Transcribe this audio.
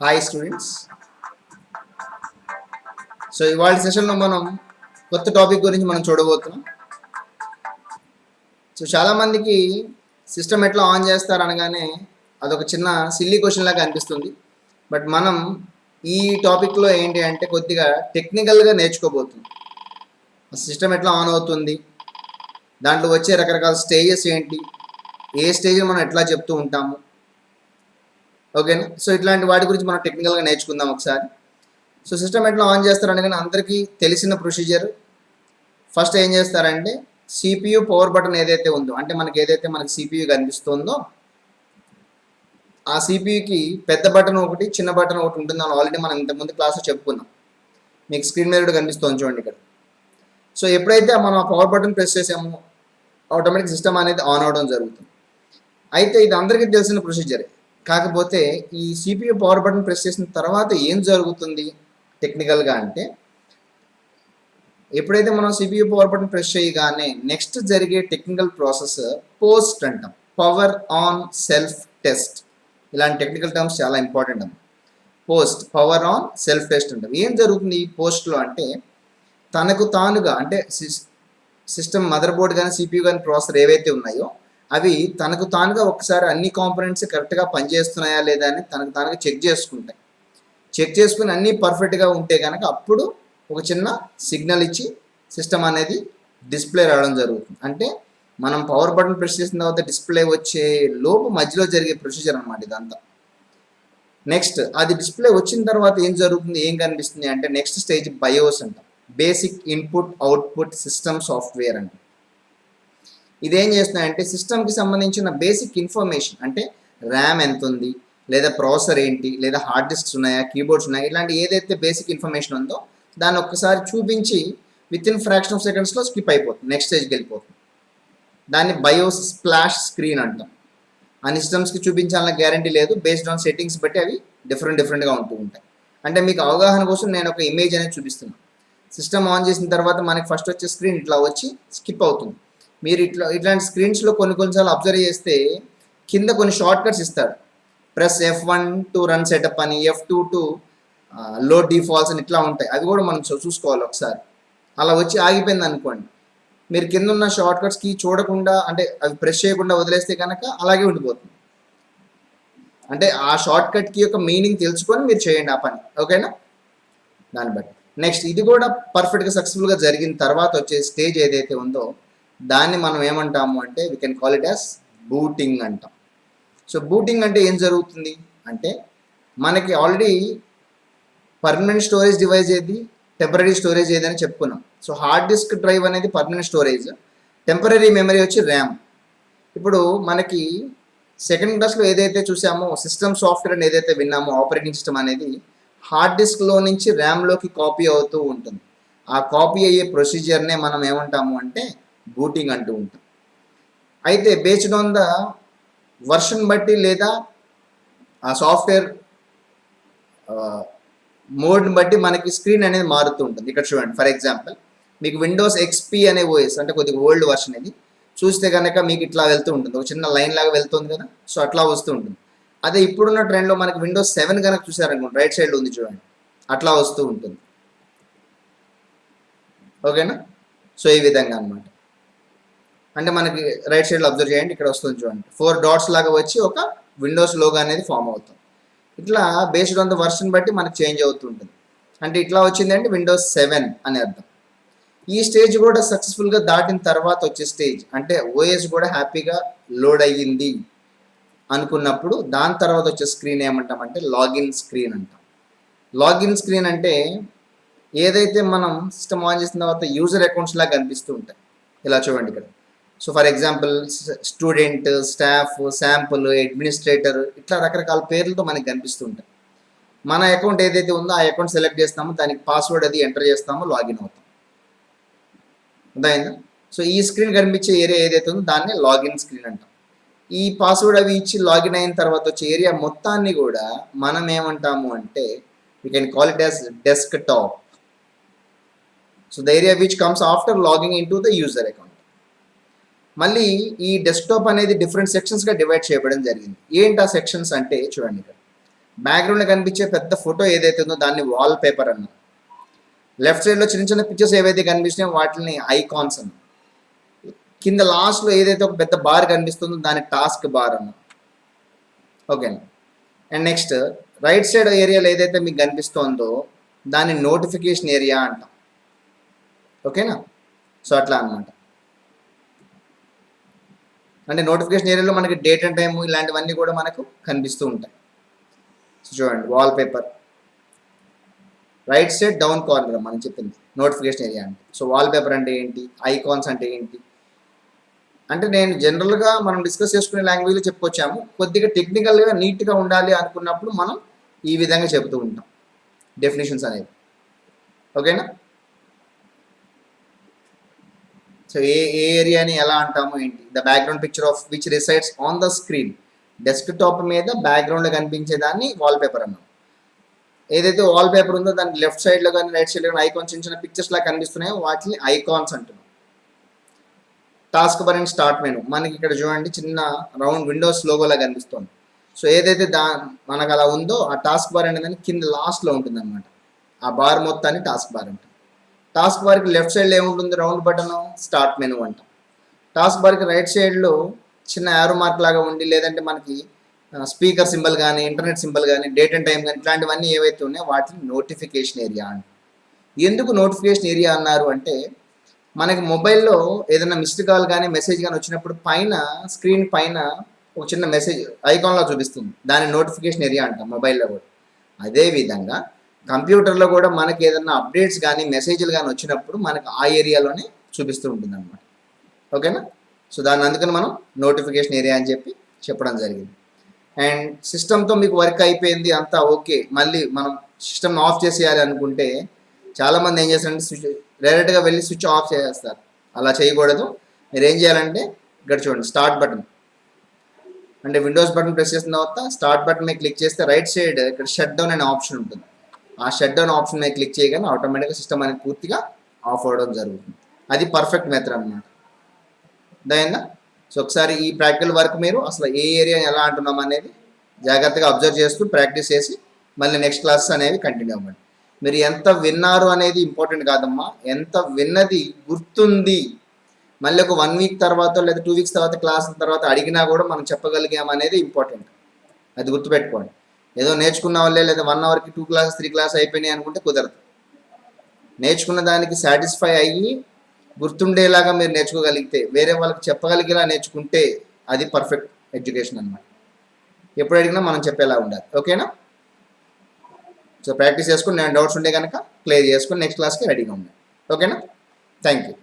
Hi students so ఇవాళ సెషన్లో మనం కొత్త టాపిక్ గురించి మనం చూడబోతున్నాం. సో చాలామందికి సిస్టమ్ ఎట్లా ఆన్ చేస్తారు అనగానే అదొక చిన్న సిల్లీ క్వశ్చన్ లాగా అనిపిస్తుంది. బట్ మనం ఈ టాపిక్లో ఏంటి అంటే కొద్దిగా టెక్నికల్గా నేర్చుకోబోతున్నాం. సిస్టమ్ ఎట్లా ఆన్ అవుతుంది? దాంట్లో వచ్చే రకరకాల స్టేజెస్ ఏంటి? ఏ స్టేజ్ మనం ఎట్లా చెప్తూ ఉంటాము? ఓకేనా సో ఇట్లాంటి వాటి గురించి మనం టెక్నికల్గా నేర్చుకుందాం ఒకసారి. సో సిస్టమ్ ఎట్లా ఆన్ చేస్తారని కానీ అందరికీ తెలిసిన ప్రొసీజర్ ఫస్ట్ ఏం చేస్తారంటే సిపియు పవర్ బటన్ ఏదైతే ఉందో అంటే మనకి ఏదైతే మనకి సిపియు కనిపిస్తుందో ఆ సిపియుకి పెద్ద బటన్ ఒకటి చిన్న బటన్ ఒకటి ఉంటుంది అని ఆల్రెడీ మనం ఇంతకుముందు క్లాస్లో చెప్పుకున్నాం. మీకు స్క్రీన్ మీద కూడా కనిపిస్తుంది చూడండి ఇక్కడ. సో ఎప్పుడైతే మనం ఆ పవర్ బటన్ ప్రెస్ చేసామో ఆటోమేటిక్ సిస్టమ్ అనేది ఆన్ అవడం జరుగుతుంది. అయితే ఇది అందరికీ తెలిసిన ప్రొసీజరే కాకపోతే ఈ సిపియు పవర్ బటన్ ప్రెస్ చేసిన తర్వాత ఏం జరుగుతుంది టెక్నికల్గా అంటే ఎప్పుడైతే మనం సిపియు పవర్ బటన్ ప్రెస్ చేయగానే నెక్స్ట్ జరిగే టెక్నికల్ ప్రాసెస్ పోస్ట్ అంటాం. పవర్ ఆన్ సెల్ఫ్ టెస్ట్ ఇలాంటి టెక్నికల్ టర్మ్స్ చాలా ఇంపార్టెంట్ అమ్మ post power on self test అంటాం. ఏం జరుగుతుంది ఈ పోస్ట్లో అంటే తనకు తానుగా అంటే సిస్టమ్ మదర్ బోర్డ్ కానీ సిపియు కానీ ప్రాసెసర్ ఏవైతే ఉన్నాయో అవి తనకు తానుగా ఒకసారి అన్ని కాంపనెంట్స్ కరెక్ట్గా పనిచేస్తున్నాయా లేదా అని తనకు తానుగా చెక్ చేసుకుంటాయి. చెక్ చేసుకుని అన్నీ పర్ఫెక్ట్గా ఉంటే కనుక అప్పుడు ఒక చిన్న సిగ్నల్ ఇచ్చి సిస్టమ్ అనేది డిస్ప్లే రావడం జరుగుతుంది. అంటే మనం పవర్ బటన్ ప్రెస్ చేసిన తర్వాత డిస్ప్లే వచ్చే లోపు మధ్యలో జరిగే ప్రొసీజర్ అనమాట ఇదంతా. నెక్స్ట్ అది డిస్ప్లే వచ్చిన తర్వాత ఏం జరుగుతుంది? ఏం కనిపిస్తుంది? అంటే నెక్స్ట్ స్టేజ్ బయోస్ అంటాం. Basic input output system software అంటాం. ఇదేం చేస్తున్నాయంటే సిస్టమ్కి సంబంధించిన బేసిక్ ఇన్ఫర్మేషన్ అంటే ర్యామ్ ఎంత ఉంది లేదా ప్రాసెసర్ ఏంటి లేదా హార్డ్ డిస్క్స్ ఉన్నాయా కీబోర్డ్స్ ఉన్నాయా ఇలాంటి ఏదైతే బేసిక్ ఇన్ఫర్మేషన్ ఉందో దాన్ని ఒక్కసారి చూపించి విత్ ఇన్ ఫ్రాక్షన్ ఆఫ్ సెకండ్స్లో స్కిప్ అయిపోతుంది నెక్స్ట్ స్టేజ్కి వెళ్ళిపోతుంది. దాన్ని బయోస్ స్ప్లాష్ స్క్రీన్ అంటాం. అన్ని సిస్టమ్స్కి చూపించాలన్న గ్యారంటీ లేదు బేస్డ్ ఆన్ సెట్టింగ్స్ బట్టి అవి డిఫరెంట్ డిఫరెంట్గా ఉంటూ ఉంటాయి. అంటే మీకు అవగాహన కోసం నేను ఒక ఇమేజ్ అనేది చూపిస్తున్నాను. సిస్టమ్ ఆన్ చేసిన తర్వాత మనకి ఫస్ట్ వచ్చే స్క్రీన్ ఇట్లా వచ్చి స్కిప్ అవుతుంది. మీరు ఇట్లా ఇట్లాంటి స్క్రీన్స్లో కొన్ని కొన్నిసార్లు అబ్జర్వ్ చేస్తే కింద కొన్ని షార్ట్ కట్స్ ఇస్తాడు. Press F one to run setup అని F two to load defaults అని ఇట్లా ఉంటాయి. అది కూడా మనం చూసుకోవాలి ఒకసారి. అలా వచ్చి ఆగిపోయింది అనుకోండి. మీరు కింద ఉన్న షార్ట్ కట్స్కి చూడకుండా అంటే అవి ప్రెస్ చేయకుండా వదిలేస్తే కనుక అలాగే ఉండిపోతుంది. అంటే ఆ షార్ట్ కట్కి యొక్క మీనింగ్ తెలుసుకొని మీరు చేయండి ఆ పని. ఓకేనా దాన్ని బట్టి. నెక్స్ట్ ఇది కూడా పర్ఫెక్ట్గా సక్సెస్ఫుల్గా జరిగిన తర్వాత వచ్చే స్టేజ్ ఏదైతే ఉందో దాన్ని మనం ఏమంటాము అంటే we can call it as booting అంటాం. సో బూటింగ్ అంటే ఏం జరుగుతుంది? అంటే మనకి ఆల్రెడీ పర్మనెంట్ స్టోరేజ్ డివైస్ ఏది? టెంపరీ స్టోరేజ్ ఏది అని చెప్పుకున్నాం. సో హార్డ్ డిస్క్ డ్రైవ్ అనేది పర్మనెంట్ స్టోరేజ్ టెంపరీ మెమరీ వచ్చి ర్యామ్ ఇప్పుడు మనకి సెకండ్ క్లాస్లో ఏదైతే చూసామో సిస్టమ్ సాఫ్ట్వేర్ అని ఏదైతే విన్నామో ఆపరేటింగ్ సిస్టమ్ అనేది హార్డ్ డిస్క్లో నుంచి ర్యామ్లోకి కాపీ అవుతూ ఉంటుంది. ఆ కాపీ అయ్యే ప్రొసీజర్నే మనం ఏమంటాము అంటే బూటింగ్ అంటూ ఉంటాం. అయితే బేస్డ్ ఆన్ ద వర్షన్ బట్టి లేదా ఆ సాఫ్ట్వేర్ మోడ్ని బట్టి మనకి స్క్రీన్ అనేది మారుతూ ఉంటుంది. ఇక్కడ చూడండి ఫర్ ఎగ్జాంపుల్ మీకు విండోస్ ఎక్స్పీ అనే ఓఎస్ అంటే కొద్దిగా ఓల్డ్ వర్షన్ ఇది. చూస్తే కనుక మీకు ఇట్లా వెళ్తూ ఉంటుంది. ఒక చిన్న లైన్ లాగా వెళ్తుంది కదా సో అట్లా వస్తూ ఉంటుంది. అదే ఇప్పుడున్న ట్రెండ్లో మనకి విండోస్ సెవెన్ కనుక చూసారనుకోండి రైట్ సైడ్ ఉంది చూడండి అట్లా వస్తూ ఉంటుంది. ఓకేనా? సో ఈ విధంగా అనమాట అంటే మనకి రైట్ సైడ్లో అబ్జర్వ్ చేయండి ఇక్కడ వస్తుంది చూడండి. ఫోర్ డాట్స్ లాగా వచ్చి ఒక విండోస్ లోగా అనేది ఫామ్ అవుతుంది. ఇట్లా బేస్డ్ ఆన్ ద వర్షన్ బట్టి మనకి చేంజ్ అవుతుంటుంది అంటే ఇట్లా వచ్చిందంటే విండోస్ సెవెన్ అని అర్థం. ఈ స్టేజ్ కూడా సక్సెస్ఫుల్గా దాటిన తర్వాత వచ్చే స్టేజ్ అంటే ఓఎస్ కూడా హ్యాపీగా లోడ్ అయ్యింది అనుకున్నప్పుడు దాని తర్వాత వచ్చే స్క్రీన్ ఏమంటామంటే లాగిన్ స్క్రీన్ అంటాం. లాగిన్ స్క్రీన్ అంటే ఏదైతే మనం సిస్టమ్ ఆన్ చేసిన తర్వాత యూజర్ అకౌంట్స్ లాగా కనిపిస్తూ ఉంటాయి. ఇలా చూడండి ఇక్కడ. So for example student staff sample administrator ఇట్లా రకరకాల పేర్లతో మనకి కనిపిస్తూ ఉంటాయి మన అకౌంట్ ఏదైతే ఉందో ఆ అకౌంట్ సెలెక్ట్ చేస్తామో దానికి పాస్వర్డ్ అది ఎంటర్ చేస్తామో లాగిన్ అవుతాం. అర్థమైందా? సో ఈ స్క్రీన్ కనిపించే ఏరియా ఏదైతే ఉందో దాన్ని లాగిన్ స్క్రీన్ అంటాం. ఈ పాస్వర్డ్ అవి ఇచ్చి లాగిన్ అయిన తర్వాత వచ్చే ఏరియా మొత్తాన్ని కూడా మనం ఏమంటాము అంటే you can call it as desktop so the area which comes after logging in to the user account మళ్ళీ ఈ డెస్క్టాప్ అనేది డిఫరెంట్ సెక్షన్స్గా డివైడ్ చేయబడడం జరిగింది. ఏంటి ఆ సెక్షన్స్ అంటే చూడండి ఇక్కడ. బ్యాక్గ్రౌండ్లో కనిపించే పెద్ద ఫోటో ఏదైతే ఉందో దాన్ని వాల్ పేపర్ అన్నాం లెఫ్ట్ సైడ్లో చిన్న చిన్న పిక్చర్స్ ఏవైతే కనిపిస్తున్నాయో వాటిని ఐకాన్స్ అన్నాం. కింద లాస్ట్లో ఏదైతే ఒక పెద్ద బార్ కనిపిస్తుందో దాని టాస్క్ బార్ అన్నాం. ఓకేనా అండ్. నెక్స్ట్ రైట్ సైడ్ ఏరియాలో ఏదైతే మీకు కనిపిస్తుందో దాన్ని నోటిఫికేషన్ ఏరియా అంటాం. ఓకేనా సో అట్లా అన్నమాట. అంటే నోటిఫికేషన్ ఏరియాలో మనకి డేట్ అండ్ టైము ఇలాంటివన్నీ కూడా మనకు కనిపిస్తూ ఉంటాయి. చూడండి wallpaper right side down corner మనం చెప్పింది నోటిఫికేషన్ ఏరియా అంటే. సో వాల్ పేపర్ అంటే ఏంటి? ఐకాన్స్ అంటే ఏంటి? అంటే నేను జనరల్గా మనం డిస్కస్ చేసుకునే లాంగ్వేజ్లో చెప్పుకొచ్చాము. కొద్దిగా టెక్నికల్గా నీట్గా ఉండాలి అనుకున్నప్పుడు మనం ఈ విధంగా చెబుతూ ఉంటాం. డెఫినేషన్స్ అనేవి. ఓకేనా సో ఏ ఏ ఏరియాని ఎలా అంటాము ఏంటి? The background picture of which resides on the screen desktop మీద బ్యాక్గ్రౌండ్లో కనిపించేదాన్ని వాల్ పేపర్ అన్నాం. ఏదైతే వాల్ పేపర్ ఉందో దాని లెఫ్ట్ సైడ్లో కానీ రైట్ సైడ్లో కానీ ఐకాన్స్ చిన్న చిన్న పిక్చర్స్లా కనిపిస్తున్నాయో వాటిని ఐకాన్స్ అంటున్నాం. Taskbar and start menu మనకి ఇక్కడ చూడండి చిన్న రౌండ్ విండోస్ లోగోలా కనిపిస్తుంది. సో ఏదైతే దా మనకు అలా ఉందో ఆ టాస్క్ బార్ అనేది కింద లాస్ట్లో ఉంటుంది అనమాట ఆ బార్ మొత్తాన్ని టాస్క్ బార్ అంటారు. టాస్క్ బార్కి లెఫ్ట్ సైడ్లో ఏముంటుంది? రౌండ్ బటన్ స్టార్ట్ మెను అంట. టాస్క్ బార్కి రైట్ సైడ్లో చిన్న యారో మార్క్ లాగా ఉండి లేదంటే మనకి స్పీకర్ సింబల్ కానీ ఇంటర్నెట్ సింబల్ కానీ డేట్ అండ్ టైం కానీ ఇట్లాంటివన్నీ ఏవైతే ఉన్నాయో వాటిని నోటిఫికేషన్ ఏరియా అంట. ఎందుకు నోటిఫికేషన్ ఏరియా అన్నారు అంటే మనకి మొబైల్లో ఏదైనా మిస్డ్ కాల్ కానీ మెసేజ్ కానీ వచ్చినప్పుడు పైన స్క్రీన్ పైన ఒక చిన్న మెసేజ్ ఐకాన్లో చూపిస్తుంది. దాని నోటిఫికేషన్ ఏరియా అంట మొబైల్లో కూడా. అదేవిధంగా కంప్యూటర్లో కూడా మనకి ఏదైనా అప్డేట్స్ కానీ మెసేజ్లు కానీ వచ్చినప్పుడు మనకు ఆ ఏరియాలోనే చూపిస్తూ ఉంటుంది అనమాట ఓకేనా? సో దాన్ని అందుకని మనం నోటిఫికేషన్ ఏరియా అని చెప్పి చెప్పడం జరిగింది. అండ్ సిస్టమ్తో మీకు వర్క్ అయిపోయింది అంతా ఓకే. మళ్ళీ మనం సిస్టమ్ ఆఫ్ చేసేయాలి అనుకుంటే చాలామంది ఏం చేస్తారంటే స్విచ్ డైరెక్ట్గా వెళ్ళి స్విచ్ ఆఫ్ చేసేస్తారు. అలా చేయకూడదు. మీరు ఏం చేయాలంటే ఇక్కడ చూడండి స్టార్ట్ బటన్. అంటే విండోస్ బటన్ ప్రెస్ చేసిన తర్వాత స్టార్ట్ బటన్ మీద క్లిక్ చేస్తే రైట్ సైడ్ ఇక్కడ షట్ డౌన్ అనే ఆప్షన్ ఉంటుంది. ఆ షట్ డౌన్ ఆప్షన్ మీద క్లిక్ చేయగానే ఆటోమేటిక్గా సిస్టమ్ అనేది పూర్తిగా ఆఫ్ అవ్వడం జరుగుతుంది. అది పర్ఫెక్ట్ మెథడ్ అనమాట అయిందా సో ఒకసారి ఈ ప్రాక్టికల్ వర్క్ మీరు అసలు ఏ ఏరియా ఎలా అంటున్నాం అనేది జాగ్రత్తగా అబ్జర్వ్ చేస్తూ ప్రాక్టీస్ చేసి మళ్ళీ నెక్స్ట్ క్లాసెస్ అనేవి కంటిన్యూ అవ్వండి. మీరు ఎంత విన్నారు అనేది ఇంపార్టెంట్ కాదమ్మా. ఎంత విన్నది గుర్తుంది. మళ్ళీ ఒక వన్ వీక్ తర్వాత లేదా టూ వీక్స్ తర్వాత క్లాస్ తర్వాత అడిగినా కూడా మనం చెప్పగలిగాం అనేది ఇంపార్టెంట్ అది గుర్తుపెట్టుకోండి. ఏదో నేర్చుకున్న వాళ్ళే లేదా వన్ అవర్కి టూ క్లాసెస్ త్రీ క్లాస్ అయిపోయినాయి అనుకుంటే కుదరదు. నేర్చుకున్న దానికి సాటిస్ఫై అయ్యి గుర్తుండేలాగా మీరు నేర్చుకోగలిగితే వేరే వాళ్ళకి చెప్పగలిగేలా నేర్చుకుంటే అది పర్ఫెక్ట్ ఎడ్యుకేషన్ అనమాట ఎప్పుడు అడిగినా మనం చెప్పేలా ఉండాలి. ఓకేనా సో ప్రాక్టీస్ చేసుకుని నేను డౌట్స్ ఉంటే కనుక క్లియర్ చేసుకుని నెక్స్ట్ క్లాస్కి రెడీగా ఉండాలి ఓకేనా థ్యాంక్ యూ